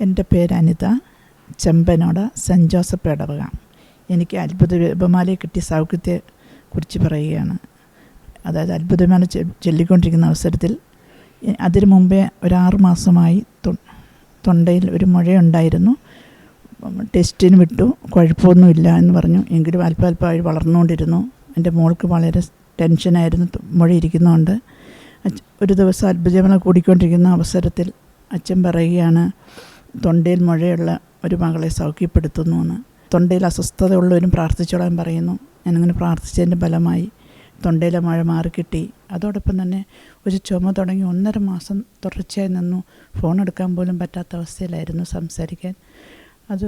എന്റെ പേര് Anitha Chembanode saint Joseph ഇടവക എനിക്ക് അത്ഭുത രൂപമാലയെ കിട്ടിയ സൗഖ്യത്തെ കുറിച്ച് പറയുകയാണ്. അതായത് അത്ഭുതമാല ചൊല്ലിക്കൊണ്ടിരിക്കുന്ന അവസരത്തിൽ അതിനു മുമ്പേ ഒരാറ് മാസമായി തൊണ്ടയിൽ ഒരു മുഴയുണ്ടായിരുന്നു. ടെസ്റ്റിന് വിട്ടു. കുഴപ്പമൊന്നുമില്ല എന്ന് പറഞ്ഞു. എങ്കിലും അല്പം അല്പമായി വളർന്നുകൊണ്ടിരുന്നു. എന്റെ മോൾക്ക് വളരെ ടെൻഷനായിരുന്നു. മുഴയിരിക്കുന്നതുകൊണ്ട് ഒരു ദിവസം അത്ഭുതമല കൂടിക്കൊണ്ടിരിക്കുന്ന അവസരത്തിൽ അച്ഛൻ പറയുകയാണ് തൊണ്ടയിൽ മുഴയുള്ള ഒരു മകളെ സൗഖ്യപ്പെടുത്തുന്നു എന്ന്. തൊണ്ടയിൽ അസ്വസ്ഥതയുള്ളവരും പ്രാർത്ഥിച്ചോളാൻ പറയുന്നു. ഞാനങ്ങനെ പ്രാർത്ഥിച്ചതിന്റെ ഫലമായി തൊണ്ടയിലെ മഴ മാറിക്കിട്ടി. അതോടൊപ്പം തന്നെ ഒരു ചുമ തുടങ്ങി ഒന്നര മാസം തുടർച്ചയായി നിന്നു. ഫോൺ എടുക്കാൻ പോലും പറ്റാത്ത അവസ്ഥയിലായിരുന്നു സംസാരിക്കാൻ. അത്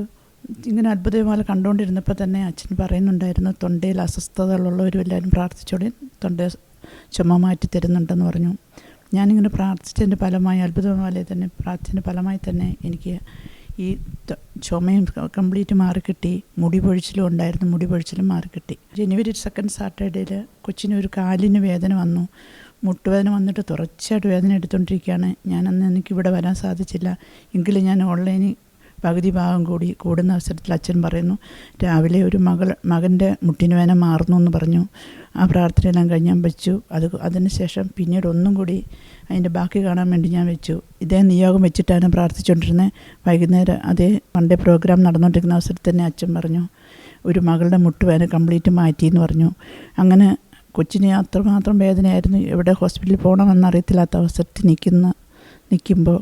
ഇങ്ങനെ അത്ഭുതമാല കണ്ടുകൊണ്ടിരുന്നപ്പോൾ തന്നെ അച്ഛൻ പറയുന്നുണ്ടായിരുന്നു തൊണ്ടയിൽ അസ്വസ്ഥതകളുള്ളവരും എല്ലാവരും പ്രാർത്ഥിച്ചോളി. തൊണ്ട ചുമ മാറ്റി തരുന്നുണ്ടെന്ന് പറഞ്ഞു. ഞാനിങ്ങനെ പ്രാർത്ഥിച്ചതിന്റെ ഫലമായി അത്ഭുതമായ തന്നെ പ്രാർത്ഥിച്ചതിന്റെ ഫലമായി തന്നെ എനിക്ക് ഈ ചുമയും കംപ്ലീറ്റ് മാറിക്കിട്ടി. മുടി പൊഴിച്ചിലും ഉണ്ടായിരുന്നു മുടി പൊഴിച്ചിലും മാറിക്കിട്ടി. ജനുവരി സെക്കൻഡ് സാറ്റർഡേയിൽ കൊച്ചിന് ഒരു കാലിന് വേദന വന്നു. മുട്ടുവേദന വന്നിട്ട് തുടർച്ചയായിട്ട് വേദന എടുത്തുകൊണ്ടിരിക്കുകയാണ് ഞാനന്ന് എനിക്കിവിടെ വരാൻ സാധിച്ചില്ല. എങ്കിലും ഞാൻ ഓൺലൈനിൽ പകുതി ഭാഗം കൂടി കൂടുന്ന അവസരത്തിൽ അച്ഛൻ പറയുന്നു രാവിലെ ഒരു മകൾ മകന്റെ മുട്ടിന് വേദന മാറുന്നു എന്ന് പറഞ്ഞു. ആ പ്രാർത്ഥനയെല്ലാം കഴിഞ്ഞ് ഞാൻ വെച്ചു. അത് അതിന് ശേഷം പിന്നീട് ഒന്നും കൂടി അതിന്റെ ബാക്കി കാണാൻ വേണ്ടി ഞാൻ വെച്ചു. ഇതേ നിയോഗം വെച്ചിട്ടാണ് പ്രാർത്ഥിച്ചുകൊണ്ടിരുന്നത് വൈകുന്നേരം അതേ പണ്ടേ പ്രോഗ്രാം നടന്നുകൊണ്ടിരിക്കുന്ന അവസരത്തിൽ തന്നെ അച്ഛൻ പറഞ്ഞു ഒരു മകളുടെ മുട്ടുവേദന കംപ്ലീറ്റ് മാറ്റി എന്ന് പറഞ്ഞു. അങ്ങനെ കൊച്ചിന് അത്രമാത്രം വേദനയായിരുന്നു. എവിടെ ഹോസ്പിറ്റലിൽ പോകണമെന്ന് അറിയത്തില്ലാത്ത അവസരത്തിൽ നിൽക്കുന്ന നിൽക്കുമ്പോൾ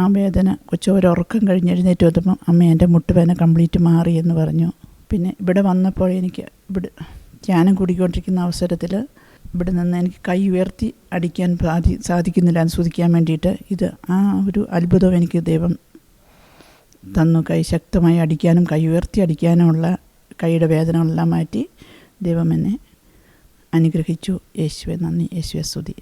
ആ വേദന കൊച്ചു ഒരു ഉറക്കം കഴിഞ്ഞ് എഴുന്നേറ്റ് വന്നപ്പോൾ അമ്മ എന്റെ മുട്ടുവേദന കംപ്ലീറ്റ് മാറി എന്ന് പറഞ്ഞു. പിന്നെ ഇവിടെ വന്നപ്പോൾ എനിക്ക് ഇവിടെ ധ്യാനം കൂടിക്കൊണ്ടിരിക്കുന്ന അവസരത്തിൽ ഇവിടെ നിന്ന് എനിക്ക് കൈ ഉയർത്തി അടിക്കാൻ സാധി സാധിക്കുന്നില്ല അനുസ്വദിക്കാൻ വേണ്ടിയിട്ട്. ഇത് ആ ഒരു അത്ഭുതം എനിക്ക് ദൈവം തന്നു. കൈ ശക്തമായി അടിക്കാനും കൈ ഉയർത്തി അടിക്കാനുമുള്ള കൈയുടെ വേദനകളെല്ലാം മാറ്റി ദൈവം എന്നെ അനുഗ്രഹിച്ചു. യേശുവെ നന്ദി. യേശുവെ സ്തുതി.